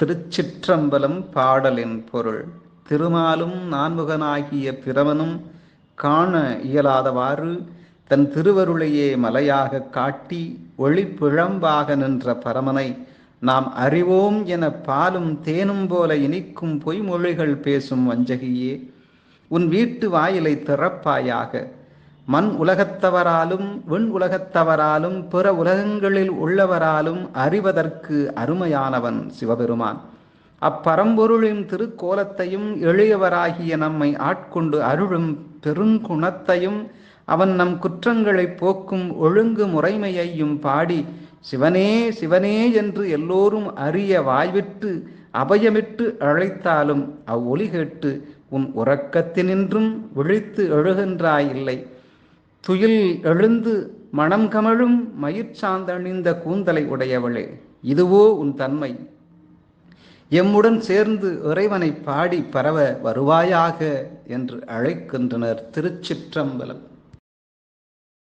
திருச்சிற்றம்பலம் பாடலின் பொருள். திருமாலும் நான்முகனாகிய பிரமனும் காண இயலாதவாறு தன் திருவருளையே மலையாக காட்டி ஒளிப்பிழம்பாக நின்ற பரமனை நாம் அறிவோம் என பாலும் தேனும் போல இனிக்கும் பொய்மொழிகள் பேசும் வஞ்சகியே உன் வீட்டு வாயிலை திறப்பாயாக மண் உலகத்தவராலும் விண் உலகத்தவராலும் பிற உலகங்களில் உள்ளவராலும் அறிவதற்கு அருமையானவன் சிவபெருமான். அப்பரம்பொருளின் திருக்கோலத்தையும் எளியவராகிய நம்மை ஆட்கொண்டு அருளும் பெருங்குணத்தையும் அவன் நம் குற்றங்களை போக்கும் ஒழுங்கு முறைமையையும் பாடி சிவனே சிவனே என்று எல்லோரும் அறிய வாய்விட்டு அபயமிட்டு அழைத்தாலும் அவ்வொலி கேட்டு உன் உறக்கத்தினின்றும் விழித்து எழுகின்றாய் இல்லை. துயில் எழுந்து மனம் கமழும் மயிர்ச்சாந்தணிந்த கூந்தலை உடையவளே இதுவோ உன் தன்மை. எம்முடன் சேர்ந்து இறைவனை பாடி பரவ வருவாயாக என்று அழைக்கின்றனர் திருச்சிற்றம்பலம்.